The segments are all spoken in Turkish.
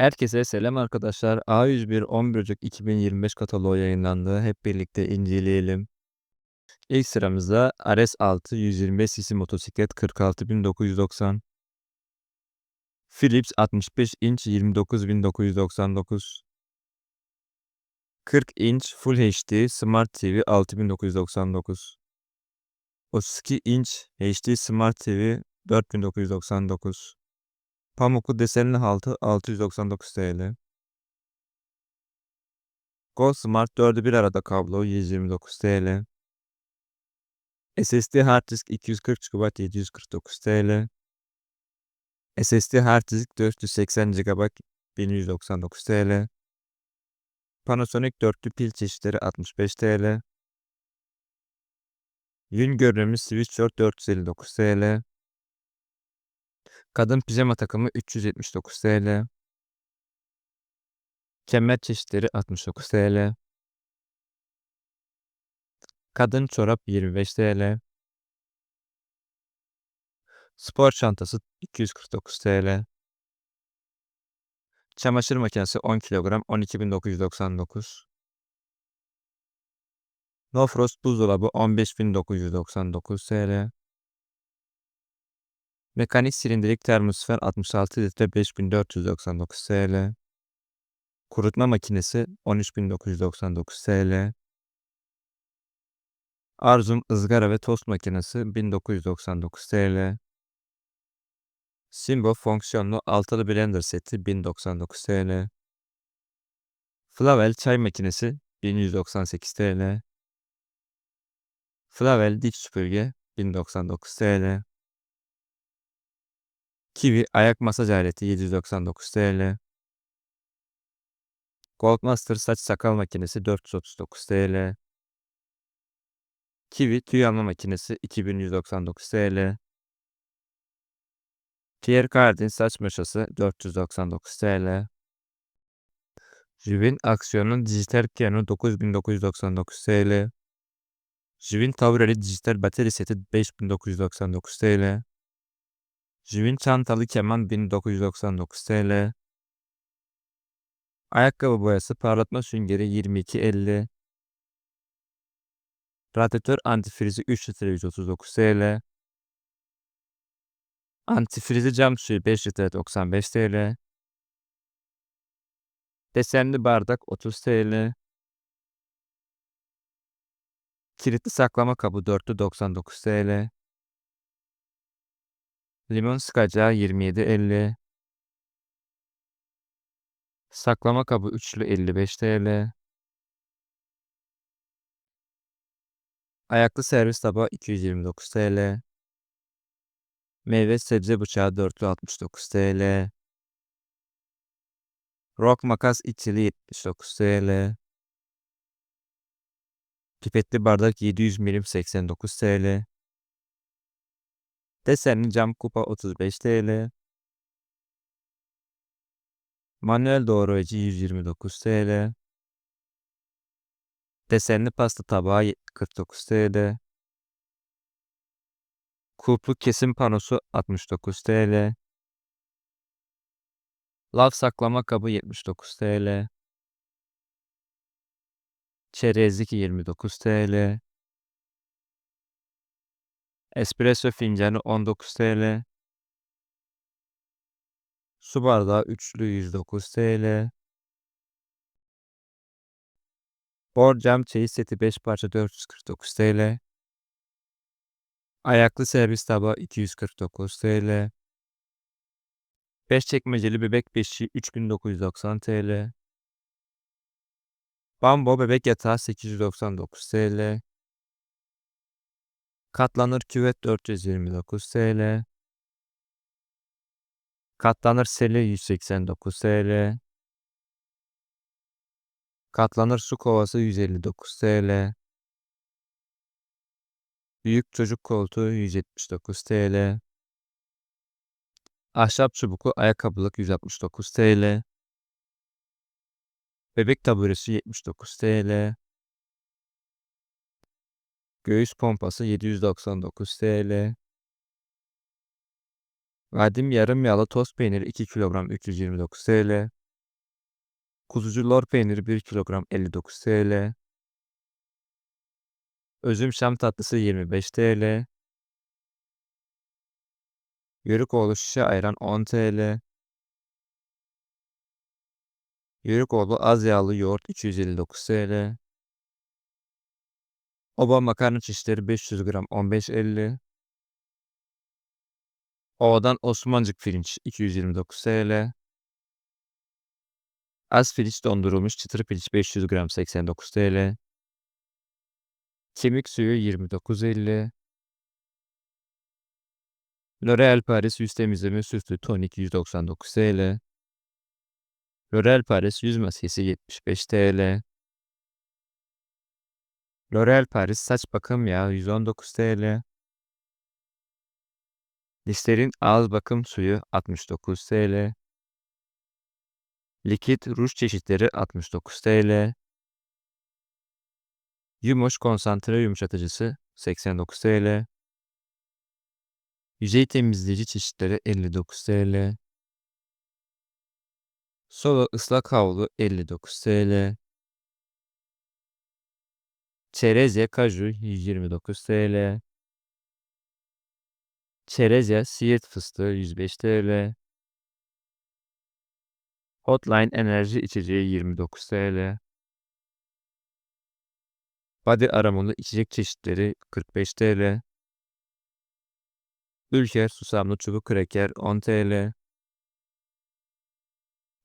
Herkese selam arkadaşlar. A101 11 Ocak 2025 kataloğu yayınlandı. Hep birlikte inceleyelim. İlk sıramızda RS6 125 cc motosiklet 46990. Philips 65 inç 29999. 40 inç Full HD Smart TV 6999. 32 inç HD Smart TV 4999. Pamuklu desenli haltı 699 TL. Go Smart 4'ü bir arada kablo 129 TL. SSD hard disk 240 GB 749 TL. SSD hard disk 480 GB 1199 TL. Panasonic dörtlü pil çeşitleri 65 TL. Yün görünümlü sweatshirt 459 TL. Kadın pijama takımı 379 TL. Kemer çeşitleri 69 TL. Kadın çorap 25 TL. Spor çantası 249 TL. Çamaşır makinesi 10 kilogram 12.999. No Frost buzdolabı 15.999 TL. Mekanik silindirik termosfer 66 litre 5499 TL. Kurutma makinesi 13.999 TL. Arzum ızgara ve tost makinesi 1999 TL. Simbo fonksiyonlu altılı blender seti 1099 TL. Flavel çay makinesi 1198 TL. Flavel diş süpürge 1099 TL. Kiwi ayak masaj aleti 799 TL. Goldmaster saç sakal makinesi 439 TL. Kiwi tüy alma makinesi 2199 TL. Pierre Cardin saç maşası 499 TL. Jivin aksiyonun dijital piyano 9999 TL. Jivin tavreli dijital bateri seti 5999 TL. Jivin çantalı keman 1999 TL. Ayakkabı boyası parlatma süngeri 22.50. Radyatör antifrizi 3 litre 139 TL. Antifrizi cam suyu 5 litre 95 TL. Desenli bardak 30 TL. Kilitli saklama kabı 4'lü 99 TL. Limon sıkacağı 27.50. Saklama kabı üçlü 55 TL. Ayaklı servis tabağı 229 TL. Meyve sebze bıçağı 4'lü 69 TL. Rock makas ikili 79 TL. Pipetli bardak 700 milim 89 TL. Desenli cam kupa 35 TL. Manuel doğrayıcı 129 TL. Desenli pasta tabağı 49 TL. Kulplu kesim panosu 69 TL. Lav saklama kabı 79 TL. Çerezlik 29 TL. Espresso fincanı 19 TL. Su bardağı üçlü 109 TL. Borcam çeyiz seti 5 parça 449 TL. Ayaklı servis tabağı 249 TL. 5 çekmeceli bebek beşiği 3990 TL. Bambo bebek yatağı 899 TL. Katlanır küvet 429 TL. Katlanır sele 189 TL. Katlanır su kovası 159 TL. Büyük çocuk koltuğu 179 TL. Ahşap çubuklu ayakkabılık 169 TL. Bebek taburesi 79 TL. Göğüs pompası 799 TL. Vadim yarım yağlı tost peyniri 2 kilogram 329 TL. Kuzucu lor peyniri 1 kilogram 59 TL. Özüm şam tatlısı 25 TL. Yörükoğlu şişe ayran 10 TL. Yörükoğlu az yağlı yoğurt 259 TL. Oba makarna çeşitleri 500 gram 15.50. Ova'dan Osmancık pirinç 229 TL. Az pirinç dondurulmuş çıtır pirinç 500 gram 89 TL. Kemik suyu 29.50. L'Oreal Paris yüz temizleme süslü tonik 199 TL. L'Oreal Paris yüz maskesi 75 TL. L'Oreal Paris saç bakım yağı 119 TL. Listerine ağız bakım suyu 69 TL. Likit ruj çeşitleri 69 TL. Yumoş konsantre yumuşatıcısı 89 TL. Yüzey temizleyici çeşitleri 59 TL. Solo ıslak havlu 59 TL. Çerezya kaju 129 TL. Çerezya siirt fıstığı 105 TL. Hotline enerji içeceği 29 TL. Body aromalı içecek çeşitleri 45 TL. Ülker susamlı çubuk kreker 10 TL.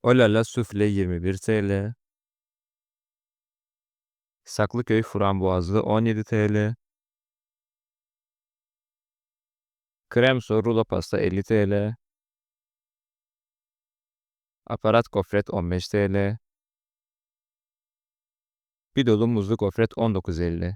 Olala sufle 21 TL. Saklıköy frambuazlı 17 TL. Kremso rulo pasta 50 TL. Aparat gofret 15 TL. Bir dolu muzlu gofret 19.50.